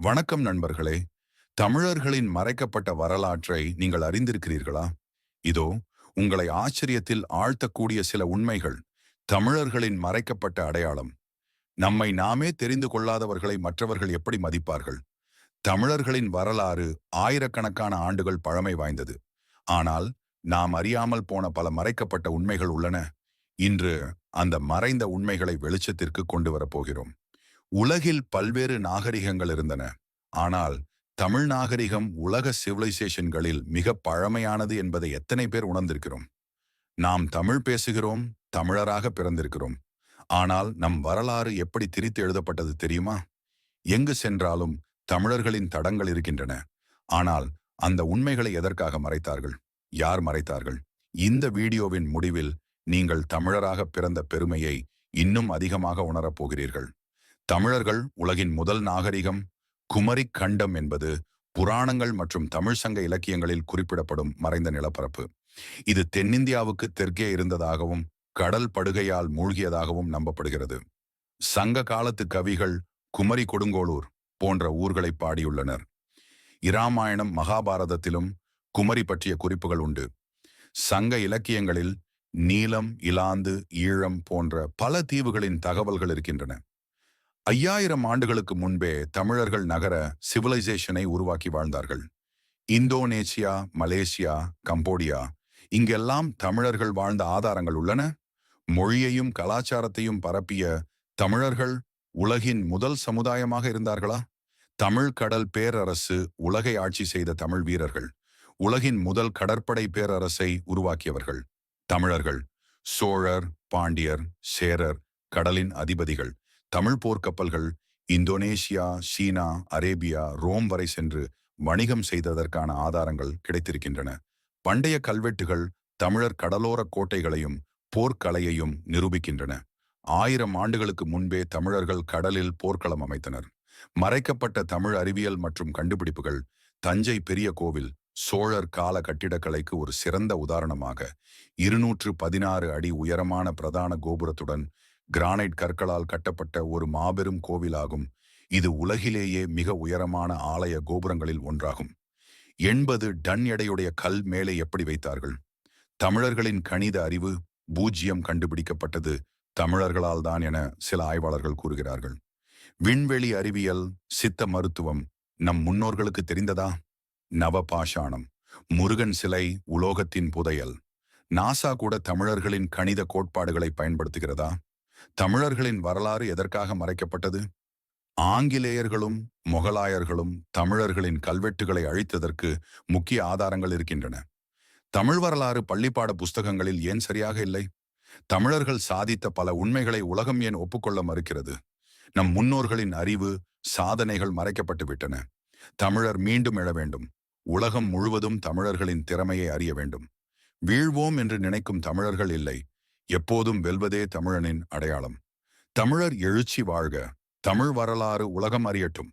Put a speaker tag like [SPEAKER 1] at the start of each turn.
[SPEAKER 1] வணக்கம் நண்பர்களே. தமிழர்களின் மறைக்கப்பட்ட வரலாற்றை நீங்கள் அறிந்திருக்கிறீர்களா? இதோ உங்களை ஆச்சரியத்தில் ஆழ்த்தக்கூடிய சில உண்மைகள் தமிழர்களின் மறைக்கப்பட்ட அடையாளம். நம்மை நாமே தெரிந்து கொள்ளாதவர்களை மற்றவர்கள் எப்படி மதிப்பார்கள்? தமிழர்களின் வரலாறு ஆயிரக்கணக்கான ஆண்டுகள் பழமை வாய்ந்தது. ஆனால் நாம் அறியாமல் போன பல மறைக்கப்பட்ட உண்மைகள் உள்ளன. இன்று அந்த மறைந்த உண்மைகளை வெளிச்சத்திற்கு கொண்டு வரப்போகிறோம் உலகில் பல்வேறு நாகரிகங்கள் இருந்தன. ஆனால் தமிழ் நாகரிகம் உலக சிவிலைசேஷன்களில் மிக பழமையானது என்பதை எத்தனை பேர் உணர்ந்திருக்கிறோம். நாம் தமிழ் பேசுகிறோம் தமிழராக பிறந்திருக்கிறோம். ஆனால் நம் வரலாறு எப்படி திரித்து எழுதப்பட்டது தெரியுமா? எங்கு சென்றாலும் தமிழர்களின் தடங்கள் இருக்கின்றன. ஆனால் அந்த உண்மைகளை எதற்காக மறைத்தார்கள்? யார் மறைத்தார்கள்? இந்த வீடியோவின் முடிவில் நீங்கள் தமிழராக பிறந்த பெருமையை இன்னும் அதிகமாக உணரப் போகிறீர்கள். தமிழர்கள் உலகின் முதல் நாகரிகம் குமரி கண்டம் என்பது புராணங்கள் மற்றும் தமிழ் சங்க இலக்கியங்களில் குறிப்பிடப்படும் மறைந்த நிலப்பரப்பு. இது தென்னிந்தியாவுக்கு தெற்கே இருந்ததாகவும் கடல் படுகையால் மூழ்கியதாகவும் நம்பப்படுகிறது. சங்க காலத்து கவிகள் குமரி கொடுங்கோளூர் போன்ற ஊர்களை பாடியுள்ளனர். இராமாயணம் மகாபாரதத்திலும் குமரி பற்றிய குறிப்புகள் உண்டு. சங்க இலக்கியங்களில் நீலம் இலாந்து ஈழம் போன்ற பல தீவுகளின் தகவல்கள் இருக்கின்றன. ஐயாயிரம் ஆண்டுகளுக்கு முன்பே தமிழர்கள் நகர சிவிலைசேஷனை உருவாக்கி வாழ்ந்தார்கள். இந்தோனேசியா மலேசியா கம்போடியா இங்கெல்லாம் தமிழர்கள் வாழ்ந்த ஆதாரங்கள் உள்ளன. மொழியையும் கலாச்சாரத்தையும் பரப்பிய தமிழர்கள் உலகின் முதல் சமுதாயமாக இருந்தார்களா? தமிழ் கடல் பேரரசு உலகை ஆட்சி செய்த தமிழ் வீரர்கள் உலகின் முதல் கடற்படை பேரரசை உருவாக்கியவர்கள். தமிழர்கள் சோழர் பாண்டியர் சேரர் கடலின் அதிபதிகள் தமிழ் போர்க்கப்பல்கள் இந்தோனேஷியா சீனா அரேபியா ரோம் வரை சென்று வணிகம் செய்ததற்கான ஆதாரங்கள் கிடைத்திருக்கின்றன. பண்டைய கல்வெட்டுகள் தமிழர் கடலோர கோட்டைகளையும் போர்க்கலையையும் நிரூபிக்கின்றன. ஆயிரம் ஆண்டுகளுக்கு முன்பே தமிழர்கள் கடலில் போர்க்களம் அமைத்தனர். மறைக்கப்பட்ட தமிழ் அறிவியல் மற்றும் கண்டுபிடிப்புகள் தஞ்சை பெரிய கோவில் சோழர் கால கட்டிடக்கலைக்கு ஒரு சிறந்த உதாரணமாக இருநூற்று பதினாறு அடி உயரமான பிரதான கோபுரத்துடன் கிரானைட் கற்களால் கட்டப்பட்ட ஒரு மாபெரும் கோவிலாகும். இது உலகிலேயே மிக உயரமான ஆலய கோபுரங்களில் ஒன்றாகும். எண்பது டன் எடையுடைய கல் மேலே எப்படி வைத்தார்கள்? தமிழர்களின் கணித அறிவு பூஜ்யம் கண்டுபிடிக்கப்பட்டது தமிழர்களால் தான் என சில ஆய்வாளர்கள் கூறுகிறார்கள். விண்வெளி அறிவியல் சித்த மருத்துவம் நம் முன்னோர்களுக்கு தெரிந்ததா? நவபாஷாணம் முருகன் சிலை உலோகத்தின் புதையல். நாசா கூட தமிழர்களின் கணித கோட்பாடுகளை பயன்படுத்துகிறதா? தமிழர்களின் வரலாறு எதற்காக மறைக்கப்பட்டது? ஆங்கிலேயர்களும் முகலாயர்களும் தமிழர்களின் கல்வெட்டுகளை அழித்ததற்கு முக்கிய ஆதாரங்கள் இருக்கின்றன. தமிழ் வரலாறு பள்ளிப்பாட புஸ்தகங்களில் ஏன் சரியாக இல்லை? தமிழர்கள் சாதித்த பல உண்மைகளை உலகம் ஏன் ஒப்புக்கொள்ள மறுக்கிறது? நம் முன்னோர்களின் அறிவு சாதனைகள் மறைக்கப்பட்டு விட்டன. தமிழர் மீண்டும் எழ வேண்டும். உலகம் முழுவதும் தமிழர்களின் திறமையை அறிய வேண்டும். வீழ்வோம் என்று நினைக்கும் தமிழர்கள் இல்லை. எப்போதும் வெல்வதே தமிழனின் அடையாளம். தமிழர் எழுச்சி வாழ்க தமிழ் வரலாறு உலகம் அறியட்டும்.